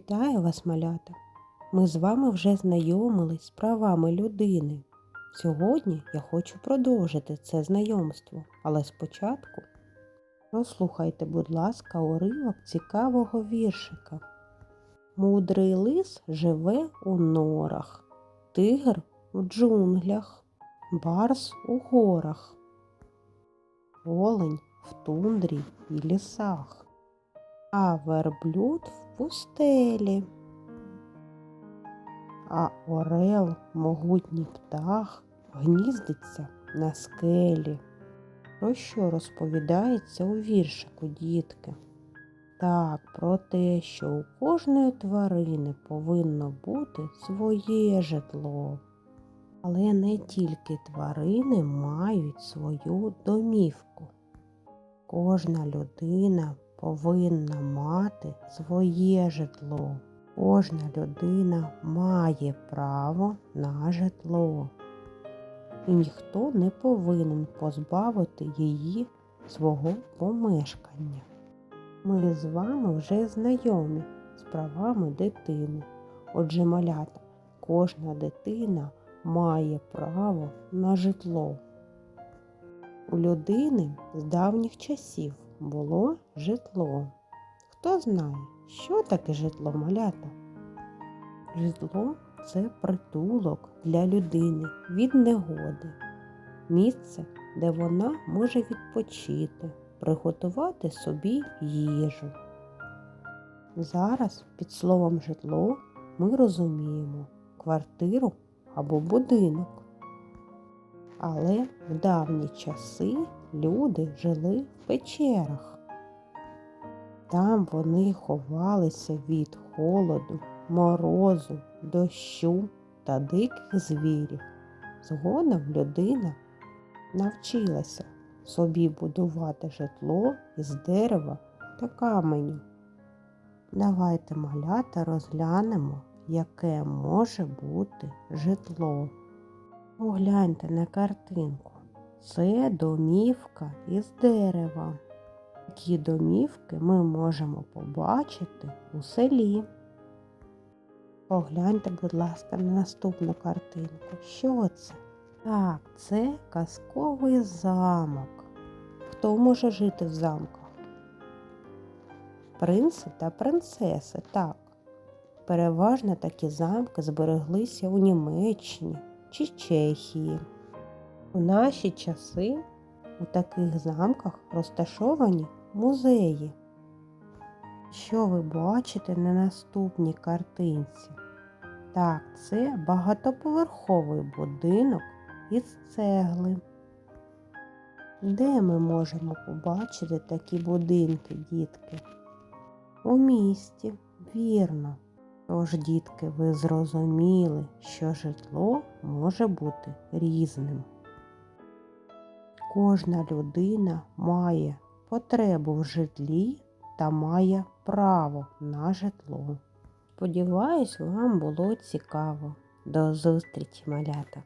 Вітаю вас, малята! Ми з вами вже знайомились з правами людини. Сьогодні я хочу продовжити це знайомство, але спочатку прослухайте, будь ласка, уривок цікавого віршика. Мудрий лис живе у норах, тигр у джунглях, барс у горах, олень в тундрі і лісах, а верблюд в пустелі. А орел, могутній птах, гніздиться на скелі. Про що розповідається у віршику, дітки? Так, про те, що у кожної тварини повинно бути своє житло. Але не тільки тварини мають свою домівку. Кожна людина повинна мати своє житло. Кожна людина має право на житло. І ніхто не повинен позбавити її свого помешкання. Ми з вами вже знайомі з правами дитини. Отже, малята, кожна дитина має право на житло. У людини з давніх часів було житло. Хто знає, що таке житло малята? Житло це притулок для людини від негоди, місце, де вона може відпочити, приготувати собі їжу. Зараз під словом житло ми розуміємо квартиру або будинок. Але в давні часи люди жили в печерах. Там вони ховалися від холоду, морозу, дощу та диких звірів. Згодом людина навчилася собі будувати житло із дерева та каменю. Давайте малята розглянемо, яке може бути житло. Погляньте на картинку. Це домівка із дерева. Такі домівки ми можемо побачити у селі. Погляньте, будь ласка, на наступну картинку. Що це? Так, це казковий замок. Хто може жити в замках? Принци та принцеси, так. Переважно такі замки збереглися у Німеччині чи Чехії. У наші часи у таких замках розташовані музеї. Що ви бачите на наступній картинці? Так, це багатоповерховий будинок із цегли. Де ми можемо побачити такі будинки, дітки? У місті, вірно. Тож, дітки, ви зрозуміли, що житло може бути різним. Кожна людина має потребу в житлі та має право на житло. Сподіваюсь, вам було цікаво. До зустрічі, малята!